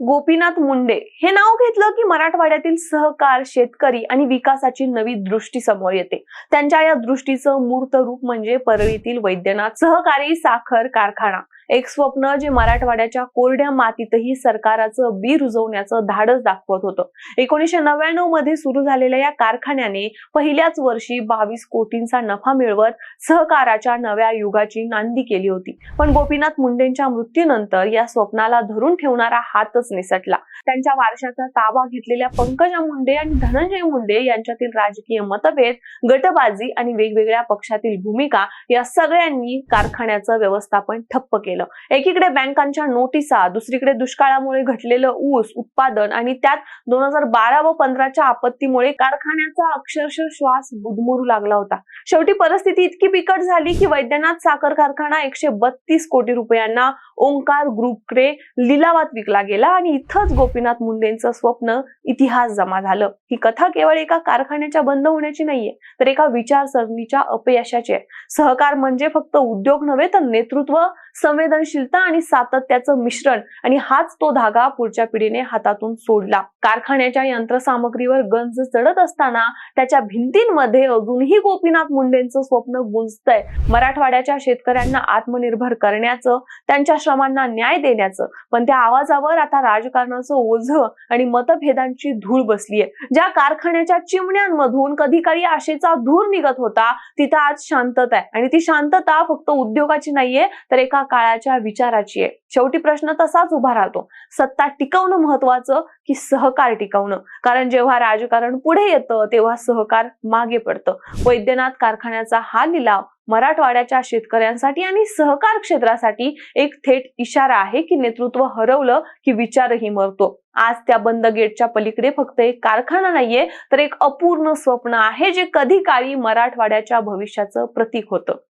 गोपीनाथ मुंडे हे नाव घेतलं की मराठवाड्यातील सहकार शेतकरी आणि विकासाची नवी दृष्टी समोर येते. त्यांच्या या दृष्टीचं मूर्त रूप म्हणजे परळीतील वैद्यनाथ सहकारी साखर कारखाना. एक स्वप्न जे मराठवाड्याच्या कोरड्या मातीतही सरकाराचं बी रुजवण्याचं धाडस दाखवत होतं. एकोणीशे नव्याण्णवमध्ये सुरू झालेल्या या कारखान्याने पहिल्याच वर्षी बावीस कोटींचा नफा मिळवत सहकाराच्या नव्या युगाची नांदी केली होती. पण गोपीनाथ मुंडेंच्या मृत्यूनंतर या स्वप्नाला धरून ठेवणारा हातच निसटला. त्यांच्या वारशाचा ताबा घेतलेल्या पंकजा मुंडे आणि धनंजय मुंडे यांच्यातील राजकीय मतभेद गटबाजी आणि वेगवेगळ्या पक्षातील भूमिका या सगळ्यांनी कारखान्याचं व्यवस्थापन ठप्प केलं. एकीकडे बँकांच्या नोटिसा दुसरीकडे दुष्काळामुळे घटलेलं ऊस उत्पादन आणि त्यात दोन हजार बारा व पंधराच्या आपत्तीमुळे कारखान्याचा अक्षरशः श्वास बुदमुरू लागला होता. शेवटी परिस्थिती इतकी बिकट झाली की वैद्यनाथ साखर कारखाना एकशे बत्तीस कोटी रुपयांना ओंकार ग्रुपकडे लिलावात विकला गेला आणि इथंच गोपीनाथ मुंडेंचं स्वप्न इतिहास जमा झालं. ही कथा केवळ एका कारखान्याच्या बंद होण्याची नाहीये तर एका विचारसरणीच्या अपयशाची आहे. सहकार म्हणजे फक्त उद्योग नव्हे तर नेतृत्व संवेदनशीलता आणि सातत्याचं मिश्रण. आणि हाच तो धागा पुढच्या पिढीने हातातून सोडला. कारखान्याच्या यंत्रसामग्रीवर गंज चढत असताना त्याच्या भिंतींमध्ये अजूनही गोपीनाथ मुंडेंचं स्वप्न गुंजतंय. मराठवाड्याच्या शेतकऱ्यांना आत्मनिर्भर करण्याचं त्यांच्या श्रमांना न्याय देण्याचं पण त्या आवाजावर आता राजकारणाचं ओझ आणि मतभेदांची धूळ बसलीये. ज्या कारखान्याच्या चिमण्यांमधून कधी काळी आशेचा धूर निघत होता तिथं आज शांतता आहे. आणि ती शांतता फक्त उद्योगाची नाहीये तर एका काळाच्या विचाराची आहे. शेवटी प्रश्न तसाच उभा राहतो. सत्ता टिकवणं महत्वाचं की सहकार टिकवणं? कारण जेव्हा राजकारण पुढे येतं तेव्हा सहकार मागे पडतं. वैद्यनाथ कारखान्याचा हा लिलाव मराठवाड्याच्या शेतकऱ्यांसाठी आणि सहकार क्षेत्रासाठी एक थेट इशारा आहे की नेतृत्व हरवलं की विचारही मरतो. आज त्या बंद गेटच्या पलीकडे फक्त एक कारखाना नाहीये तर एक अपूर्ण स्वप्न आहे जे कधी काळी मराठवाड्याच्या भविष्याचं प्रतीक होतं.